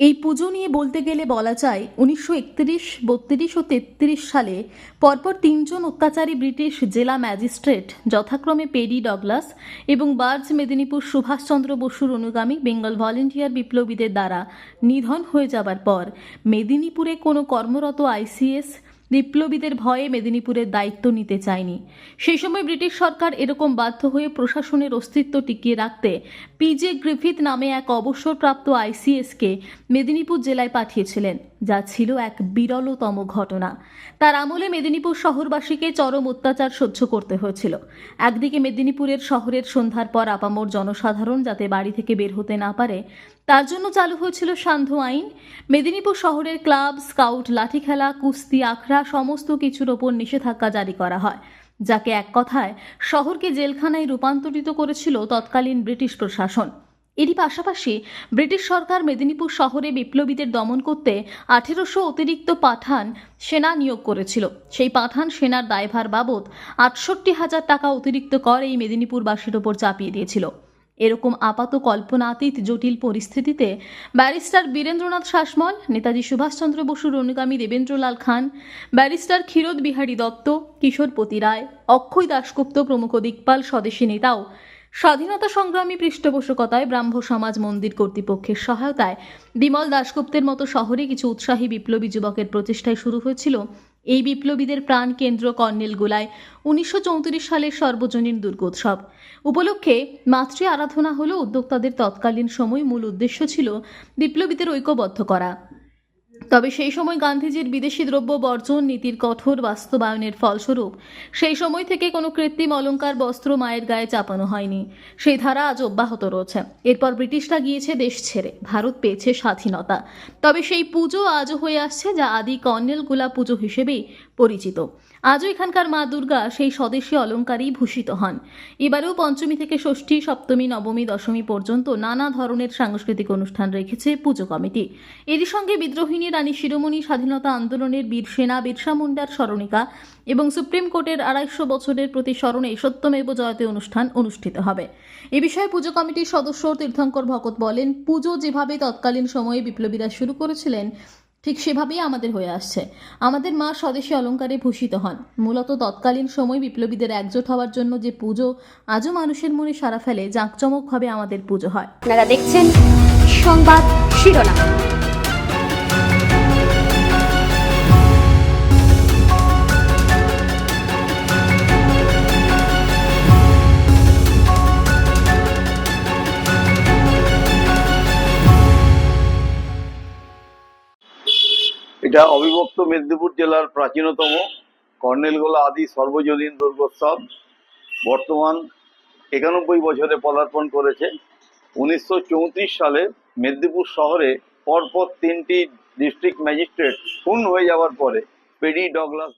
এই পুজো নিয়ে বলতে গেলে বলা যায়, উনিশশো একত্রিশ, বত্রিশ ও তেত্রিশ সালে পরপর তিনজন অত্যাচারী ব্রিটিশ জেলা ম্যাজিস্ট্রেট যথাক্রমে পেরি ডগলাস এবং বার্জ মেদিনীপুর সুভাষচন্দ্র বসুর অনুগামী বেঙ্গল ভলেন্টিয়ার বিপ্লবীদের দ্বারা নিধন হয়ে যাবার পর মেদিনীপুরে কোনো কর্মরত আইসিএস বিপ্লবীদের ভয়ে মেদিনীপুরের দায়িত্ব নিতে চায়নি। সেই সময় ব্রিটিশ সরকার এরকম বাধ্য হয়ে প্রশাসনের অস্তিত্ব টিকিয়ে রাখতে পিজে গ্রিফিথ নামে এক অবসরপ্রাপ্ত আইসিএসকে মেদিনীপুর জেলায় পাঠিয়েছিলেন, যা ছিল এক বিরলতম ঘটনা। তার আমলে মেদিনীপুর শহরবাসীকে চরম অত্যাচার সহ্য করতে হয়েছিল। একদিকে মেদিনীপুরের শহরের সন্ধ্যার পর আপামর জনসাধারণ যাতে বাড়ি থেকে বের হতে না পারে, তার জন্য চালু হয়েছিল সান্ধ্য আইন। মেদিনীপুর শহরের ক্লাব, স্কাউট, লাঠি খেলা, কুস্তি, আখড়া সমস্ত কিছুর ওপর নিষেধাজ্ঞা জারি করা হয়, যাকে এক কথায় শহরকে জেলখানায় রূপান্তরিত করেছিল তৎকালীন ব্রিটিশ প্রশাসন। এরই পাশাপাশি ব্রিটিশ সরকার মেদিনীপুর শহরে বিপ্লবীদের দমন করতে আঠেরোশো অতিরিক্ত পাঠান সেনা নিয়োগ করেছিল। সেই পাঠান সেনার দায়ভার বাবদ আটষট্টি হাজার টাকা অতিরিক্ত কর এই মেদিনীপুরবাসীর ওপর চাপিয়ে দিয়েছিল। এরকম আপাত কল্পনাতীত জটিল পরিস্থিতিতে ব্যারিস্টার বীরেন্দ্রনাথ শাসমল, নেতাজি সুভাষচন্দ্র বসুর অনুগামী দেবেন্দ্রলাল খান, ব্যারিস্টার ক্ষীরোদ বিহারী দত্ত কিশোরপতি রায়, অক্ষয় দাশগুপ্ত প্রমুখ দিকপাল স্বদেশী নেতাও স্বাধীনতা সংগ্রামী পৃষ্ঠপোষকতায় ব্রাহ্ম সমাজ মন্দির কর্তৃপক্ষের সহায়তায় বিমল দাশগুপ্তের মতো শহরে কিছু উৎসাহী বিপ্লবী যুবকের প্রচেষ্টায় শুরু হয়েছিল এই বিপ্লবীদের প্রাণ কেন্দ্র কর্নেল গোলায় উনিশশো সালের সর্বজনীন দুর্গোৎসব। উপলক্ষে মাতৃ আরাধনা হলো উদ্যোক্তাদের তৎকালীন সময় মূল উদ্দেশ্য ছিল বিপ্লবীদের ঐক্যবদ্ধ করা। তবে সেই সময় গান্ধীজির বিদেশি দ্রব্য বর্জন নীতির কঠোর বাস্তবায়নের ফলস্বরূপ সেই সময় থেকে কোনো কৃত্রিম অলঙ্কার, বস্ত্র মায়ের গায়ে চাপানো হয়নি। সেই ধারা আজ অব্যাহত রয়েছে। এরপর ব্রিটিশরা গিয়েছে দেশ ছেড়ে। ভারত পেয়েছে স্বাধীনতা। তবে সেই পুজো আজও হয়ে আসছে যা আদি কর্নেল কর্নেলগুলা পুজো হিসেবেই পরিচিত। আজও এখানকার মা দুর্গা সেই স্বদেশী অলঙ্কারেই ভূষিত হন। এবারেও পঞ্চমী থেকে ষষ্ঠী, সপ্তমী, নবমী, দশমী পর্যন্ত নানা ধরনের সাংস্কৃতিক অনুষ্ঠান রেখেছে পুজো কমিটি। এরই সঙ্গে বিদ্রোহিনী রানী শিরোমণি স্বাধীনতা আন্দোলনের বীর সেনা বিরসা মুন্ডার স্মরণিকা এবং সুপ্রিম কোর্টের আড়াইশো বছরের প্রতি স্মরণে সত্যমেব জয়তে অনুষ্ঠান অনুষ্ঠিত হবে। এ বিষয়ে পুজো কমিটির সদস্য তীর্থঙ্কর ভকত বলেন, পুজো যেভাবে তৎকালীন সময়ে বিপ্লবীরা শুরু করেছিলেন ঠিক সেভাবেই আমাদের হয়ে আসছে। আমাদের মা স্বদেশী অলঙ্কারে ভূষিত হন। মূলত তৎকালীন সময় বিপ্লবীদের একজোট হওয়ার জন্য যে পুজো আজও মানুষের মনে সারা ফেলে, জাঁকজমকভাবে আমাদের পুজো হয়। আপনারা দেখছেন সংবাদ শিরোনাম। এটা অবিভক্ত মেদিনীপুর জেলার প্রাচীনতম কর্নেলগোলা আদি সর্বজনীন দুর্গোৎসব। বর্তমান একানব্বই বছরে পদার্পণ করেছে। উনিশশো চৌত্রিশ সালে মেদিনীপুর শহরে পরপর তিনটি ডিস্ট্রিক্ট ম্যাজিস্ট্রেট খুন হয়ে যাওয়ার পরে পেডি ডগলাস